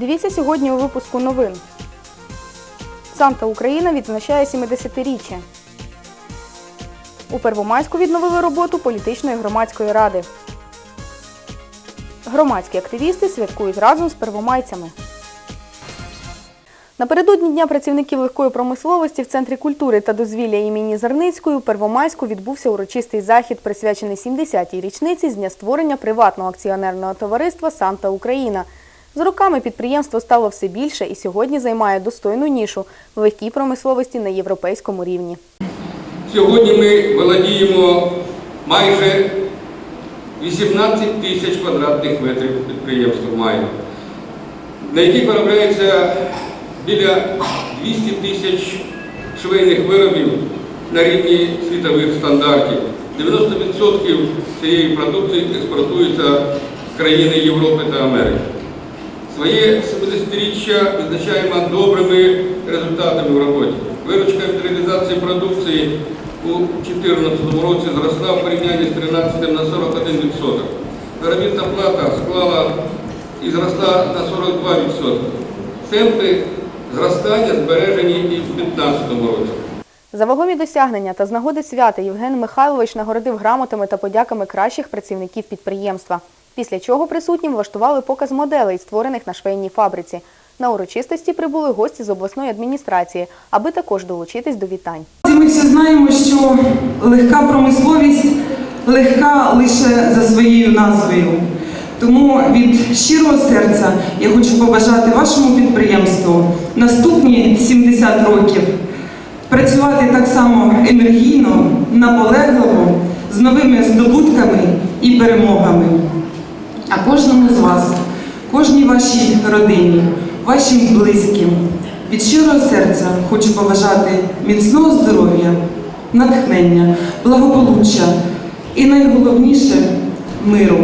Дивіться сьогодні у випуску новин. Санта Україна відзначає 70-річчя. У Первомайську відновили роботу політичної громадської ради. Громадські активісти святкують разом з первомайцями. Напередодні Дня працівників легкої промисловості в Центрі культури та дозвілля імені Зарницької у Первомайську відбувся урочистий захід, присвячений 70-й річниці з дня створення приватного акціонерного товариства Санта Україна. З роками підприємство стало все більше і сьогодні займає достойну нішу в легкій промисловості на європейському рівні. Сьогодні ми володіємо майже 18 тисяч квадратних метрів підприємства має, на яких виробляється біля 200 тисяч швейних виробів на рівні світових стандартів. 90% цієї продукції експортується в країни Європи та Америки. Своє 70-річчя відзначаємо добрими результатами в роботі. Виручка від реалізації продукції у 2014 році зросла в порівнянні з 13 на 41%. Заробітна плата склала і зросла на 42%. Темпи зростання збережені і в 2015 році. За вагомі досягнення та з нагоди свята Євген Михайлович нагородив грамотами та подяками кращих працівників підприємства. Після чого присутнім влаштували показ моделей, створених на швейній фабриці. На урочистості прибули гості з обласної адміністрації, аби також долучитись до вітань. Ми всі знаємо, що легка промисловість легка лише за своєю назвою. Тому від щирого серця я хочу побажати вашому підприємству наступні 70 років працювати так само енергійно, наполегливо, з новими здобутками і перемогами. А кожному з вас, кожній вашій родині, вашим близьким від щирого серця хочу побажати міцного здоров'я, натхнення, благополуччя і найголовніше миру.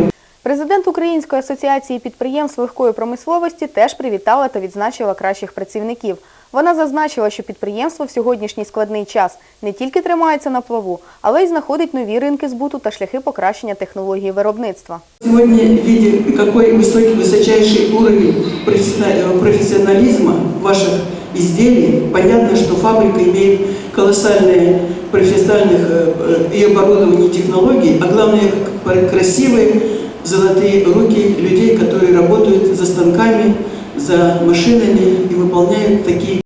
Президент Української асоціації підприємств легкої промисловості теж привітала та відзначила кращих працівників. Вона зазначила, що підприємство в сьогоднішній складний час не тільки тримається на плаву, але й знаходить нові ринки збуту та шляхи покращення технології виробництва. Сегодня, видя, какой высокий, высочайший уровень профессионали- профессионализма ваших изделий, понятно, что фабрика имеет колоссальные профессиональных э, э, и оборудование, и технологий, а главное, к- красивые золотые руки людей, которые работают за станками, За машинами и выполняют такие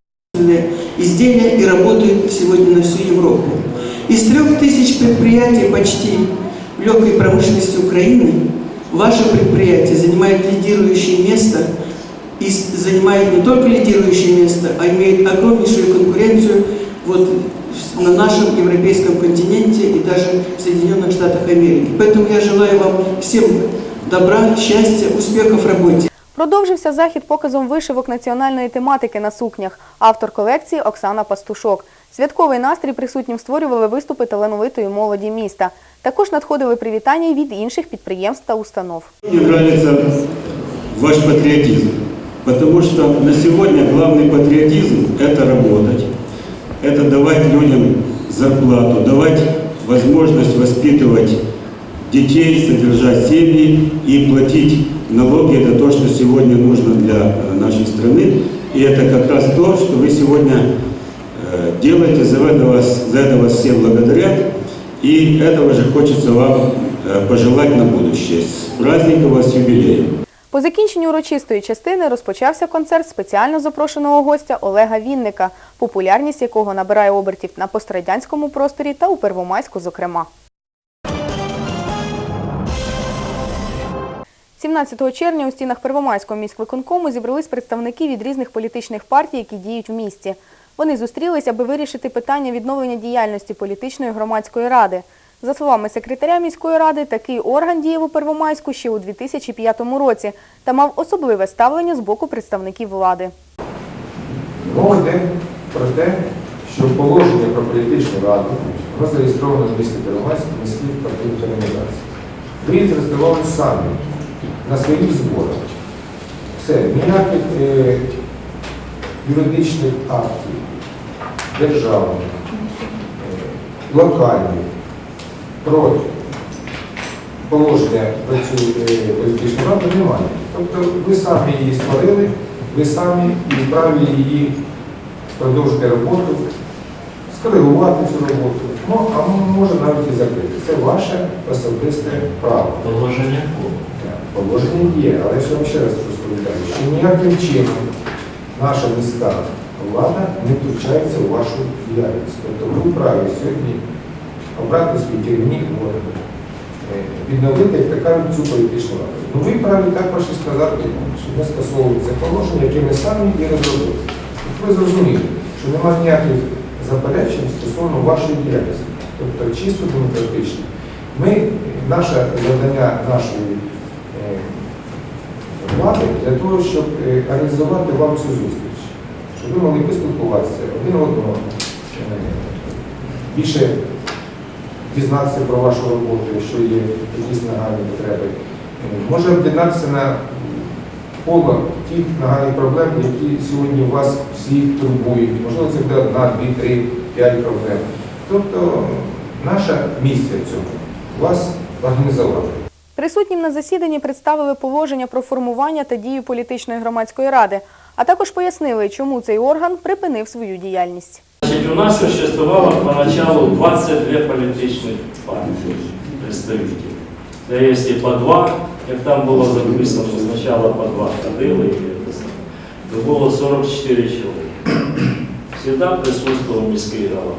изделия и работают сегодня на всю Европу. Из трех тысяч предприятий почти в легкой промышленности Украины ваше предприятие занимает лидирующее место и занимает не только лидирующее место, а имеет огромнейшую конкуренцию вот на нашем европейском континенте и даже в Соединенных Штатах Америки. Поэтому я желаю вам всем добра, счастья, успехов в работе. Продовжився захід показом вишивок національної тематики на сукнях. Автор колекції Оксана Пастушок. Святковий настрій присутнім створювали виступи талановитої молоді міста. Також надходили привітання й від інших підприємств та установ. Мне нравится ваш патриотизм, потому что на сегодня главный патриотизм – это работать, это давать людям зарплату, давать возможность воспитывать детей, содержать семьи и платить налоги. Это то, что сегодня нужно для э, нашей страны. И это как раз то, что вы сегодня э, делаете, за это вас, за это вас все благодарят. И этого же хочется вам э, пожелать на будущее. С праздником вас, с юбилеем! По закінченню урочистої частини розпочався концерт спеціально запрошеного гостя Олега Вінника, популярність якого набирає обертів на пострадянському просторі та у Первомайську, зокрема. 17 червня у стінах Первомайського міськвиконкому зібрались представники від різних політичних партій, які діють в місті. Вони зустрілись, аби вирішити питання відновлення діяльності політичної громадської ради. За словами секретаря міської ради, такий орган діяв у Первомайську ще у 2005 році та мав особливе ставлення з боку представників влади. Мова йде про те, що положення про політичну раду воно зареєстровано в місті Первомайськ міських партійних організацій. Ви їх зареєстрували самі на своїх зборах. Все, ніяких е, юридичних актів, державних, е, локальних, про положення про цю е, політичну раду немає. Тобто ви самі її створили ви самі і вправі її продовжити роботу, скоригувати цю роботу. Ну, а може навіть і закрити. Це ваше особисте право. Положення Положення є, але я вам ще раз розповідаю, що ніяким чином наша міська влада не втручається у вашу діяльність. Тобто ви вправі сьогодні обрати свій керівник орган, е, відновити, як кажуть, цю політичну раду. Ну ви праві також і сказати, що не скасовується положення, яке ми самі і розробили. Щоб ви зрозуміли, що немає ніяких заперечень стосовно вашої діяльності, тобто чисто демократично. Ми, наше завдання нашої е, влади для того, щоб е, організувати вам цю зустріч, щоб ви могли поспілкуватися один одного, більше дізнатися про вашу роботу, якщо є якісь нагальні потреби. Може об'єднатися на коло тих нагальних проблем, які сьогодні вас всіх турбують. Можливо, це буде одна, дві, три, п'ять проблем. Тобто наша місія в цьому вас організувати. Присутнім на засіданні представили положення про формування та дію політичної громадської ради, а також пояснили, чому цей орган припинив свою діяльність. Значит, у нас существовало поначалу 22 политичных партии, представителей. Да есть и по два, как там было записано, сначала по два ходило, и это самое, то было 44 человека. Всегда присутствовал міський голова.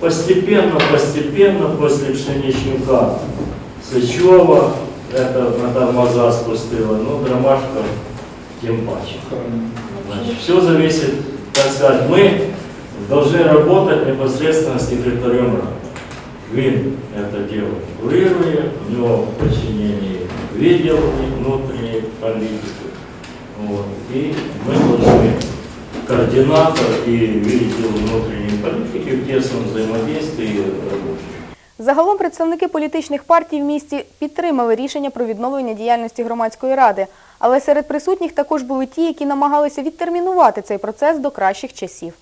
Постепенно, постепенно, после Пшеничника, Сычева, это на тормоза спустила, ну, Дромашка тем паче. Значит, все зависит, так сказать, мы должны работать непосредственно с секретарем. Вин это дело курируя, у него в подчинении видел внутренней политики. Вот. И мы должны координатор и видел внутренней политики в тесном взаимодействии работать. Загалом представники політичних партій в місті підтримали рішення про відновлення діяльності громадської ради, але серед присутніх також були ті, які намагалися відтермінувати цей процес до кращих часів.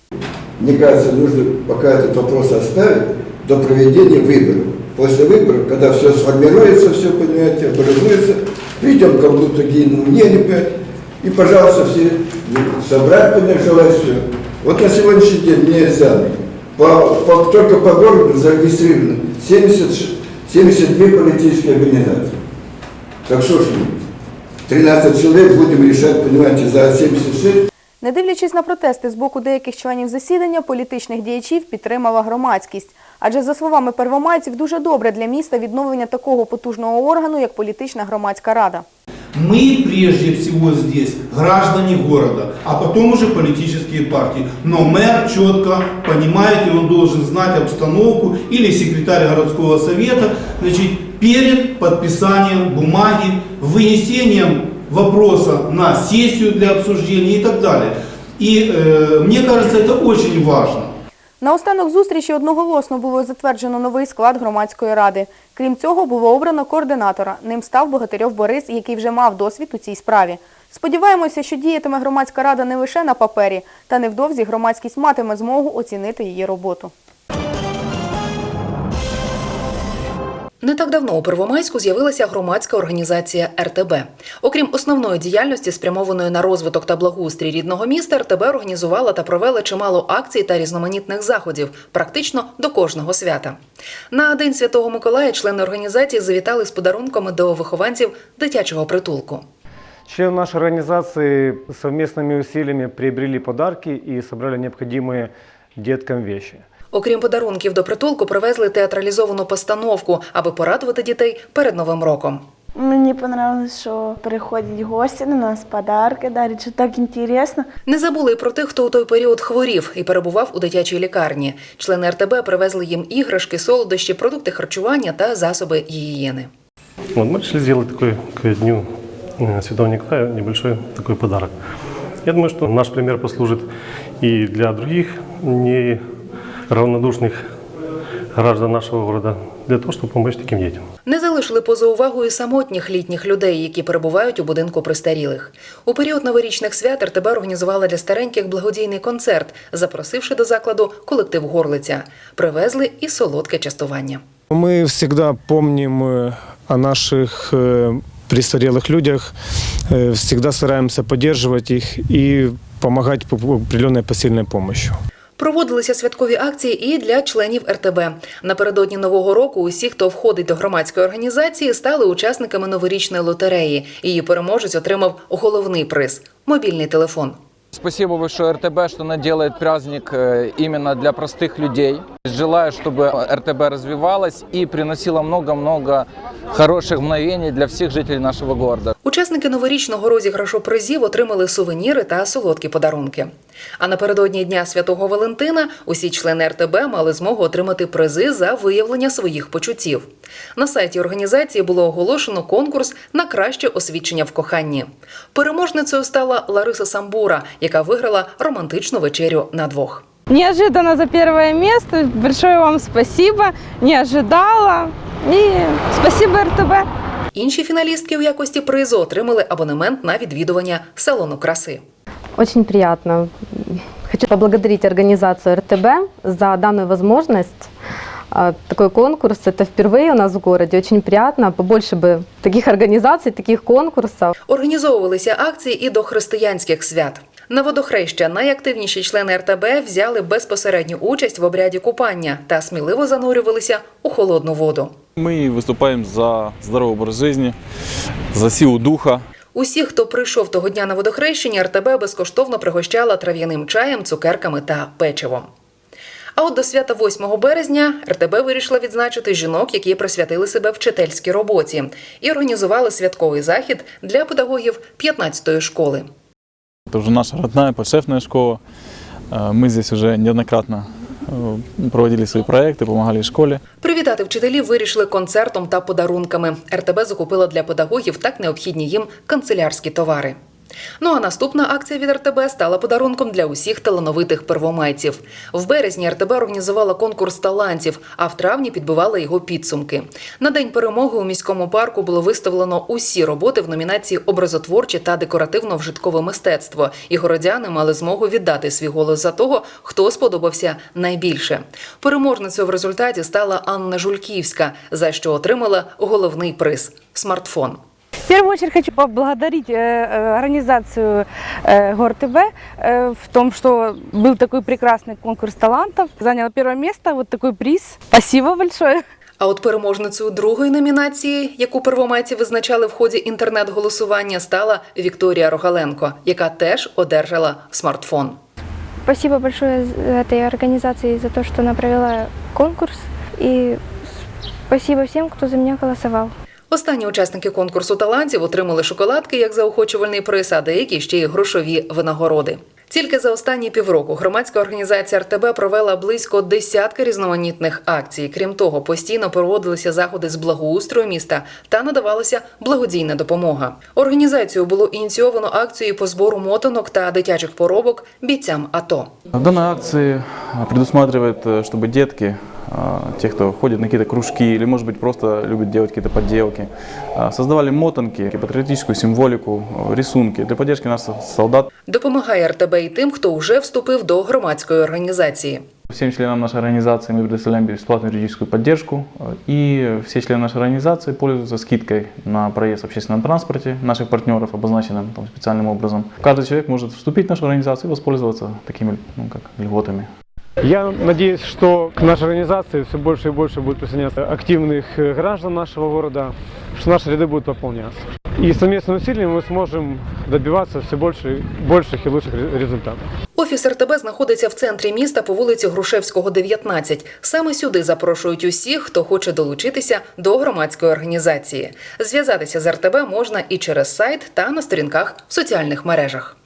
Мне кажется, нужно пока этот вопрос оставить до проведения выборов. После выборов, когда все сформируется, все, понимаете, образуется, придем как будто гену мне опять, и, пожалуйста, все собрать, желать все. Вот на сегодняшний день нельзя. По, по- только по городу зарегистрировано 70, 72 политические организации. Так что ж мы, 13 человек будем решать, понимаете, за 76 Не дивлячись на протести з боку деяких членів засідання, політичних діячів підтримала громадськість. Адже, за словами первомайців, дуже добре для міста відновлення такого потужного органу, як політична громадська рада. Мы прежде всего здесь граждане города, а потом уже политические партии. Но мэр четко понимает, и он должен знать обстановку, или секретарь городского совета, значит, перед подписанием бумаги, вынесением вопроса на сессию для обсуждения и так далее. И э, мне кажется, это очень важно. Наостанок зустрічі одноголосно було затверджено новий склад громадської ради. Крім цього, було обрано координатора. Ним став Богатирьов Борис, який вже мав досвід у цій справі. Сподіваємося, що діятиме громадська рада не лише на папері, та невдовзі громадськість матиме змогу оцінити її роботу. Не так давно у Первомайську з'явилася громадська організація РТБ. Окрім основної діяльності, спрямованої на розвиток та благоустрій рідного міста, РТБ організувала та провела чимало акцій та різноманітних заходів, практично до кожного свята. На День Святого Миколая члени організації завітали з подарунками до вихованців дитячого притулку. Члены нашей организации совместными усилиями приобрели подарки и собрали необходимые деткам вещи. Окрім подарунків до притулку, привезли театралізовану постановку, аби порадувати дітей перед новим роком. Мені понравилось, що приходять гості на нас, подарки дарять, що так інтересно. Не забули про тих, хто у той період хворів і перебував у дитячій лікарні. Члени РТБ привезли їм іграшки, солодощі, продукти харчування та засоби гігієни. Вот мы решили сделать такой к Дню э, Святого Николая небольшой такой подарок. Я думаю, что наш пример послужит и для других неравнодушных граждан нашего города, для того, чтобы помочь таким детям. Не залишили поза увагою самотніх літніх людей, які перебувають у будинку престарілих. У період новорічних свят РТБ організувала для стареньких благодійний концерт, запросивши до закладу колектив Горлиця. Привезли і солодке частування. Мы всегда помним э, о наших э, престарелых людях. Э, Всегда стараемся поддерживать их и помогать по- по- определенной посильной помощью. Проводилися святкові акції і для членів РТБ. Напередодні нового року усі, хто входить до громадської організації, стали учасниками новорічної лотереї. Її переможець отримав головний приз мобільний телефон. Спасибо большое РТБ, что она делает праздник э, именно для простых людей. Желаю, чтобы РТБ развивалась и приносила много-много хороших мгновений для всех жителей нашего города. Учасники новорічного розіграшу призів отримали сувеніри та солодкі подарунки. А напередодні Дня Святого Валентина усі члени РТБ мали змогу отримати призи за виявлення своїх почуттів. На сайті організації було оголошено конкурс на краще освідчення в коханні. Переможницею стала Лариса Самбура, яка виграла романтичну вечерю на двох. Неожиданно за первое место. Большое вам спасибо. Не ожидала. И спасибо РТБ. Інші фіналістки у якості призу отримали абонемент на відвідування салону краси. Очень приятно. Хочу поблагодарить организацию РТБ за данную возможность. А, Такой конкурс, это впервые у нас в городе. Очень приятно. Побольше бы таких организаций, таких конкурсов. Організовувалися акції і до християнських свят. На водохреща найактивніші члени РТБ взяли безпосередню участь в обряді купання та сміливо занурювалися у холодну воду. Мы выступаем за здоровый образ жизни, за силу духа. Усіх, хто прийшов того дня на водохрещення, РТБ безкоштовно пригощала трав'яним чаєм, цукерками та печивом. А от до свята 8 березня РТБ вирішила відзначити жінок, які присвятили себе вчительській роботі, і організували святковий захід для педагогів 15-ї школи. Это уже наша родная подшефная школа. Э, Мы здесь уже неоднократно э, проводили свої проекти, допомагали школі. Привітати вчителів вирішили концертом та подарунками. РТБ закупила для педагогів так необхідні їм канцелярські товари. Ну а наступна акція від РТБ стала подарунком для усіх талановитих первомайців. В березні РТБ організувала конкурс талантів, а в травні підбивала його підсумки. На день перемоги у міському парку було виставлено усі роботи в номінації Образотворче та декоративно-вжиткове мистецтво. І городяни мали змогу віддати свій голос за того, хто сподобався найбільше. Переможницею в результаті стала Анна Жульківська, за що отримала головний приз смартфон. В первую очередь хочу поблагодарить э, э, организацию э, ГОР-ТБ э, в том, что был такой прекрасный конкурс талантов. Заняла первое место, вот такой приз. Спасибо большое. А от переможницею другої номінації, яку первомайці визначали в ході інтернет-голосування, стала Вікторія Рогаленко, яка теж одержала смартфон. Спасибо большое этой организации за то, что она провела конкурс. И спасибо всем, кто за меня голосовал. Останні учасники конкурсу талантів отримали шоколадки як заохочувальний приз, а деякі ще й грошові винагороди. Тільки за останні півроку громадська організація РТБ провела близько десятки різноманітних акцій. Крім того, постійно проводилися заходи з благоустрою міста та надавалася благодійна допомога. Організацію було ініційовано акцією по збору мотанок та дитячих поробок бійцям АТО. Данная акция предусматривает, э, чтобы детки, э, те, кто ходит на какие-то кружки или, может быть, просто любит делать какие-то подделки, э, создавали мотанки, патриотическую символику, э, рисунки для поддержки наших солдат. Допомагає РТБ і тим, хто вже вступив до громадської організації. Всем членам нашей организации мы предоставляем бесплатную юридическую поддержку. э, И все члены нашей организации пользуются скидкой на проезд в общественном транспорте наших партнеров, обозначенным там, специальным образом. Каждый человек может вступить в нашу организацию и воспользоваться такими ну, как, льготами. Я надеюсь, что к нашей организации все больше и больше будет присоединяться активных э, граждан нашего города, что наши ряды будут пополняться. И совместными усилиями мы сможем добиваться все больше, больших и лучших ре- результатов. Офіс РТБ знаходиться в центрі міста по вулиці Грушевського, 19. Саме сюди запрошують усіх, хто хоче долучитися до громадської організації. Зв'язатися з РТБ можна і через сайт та на сторінках в соціальних мережах.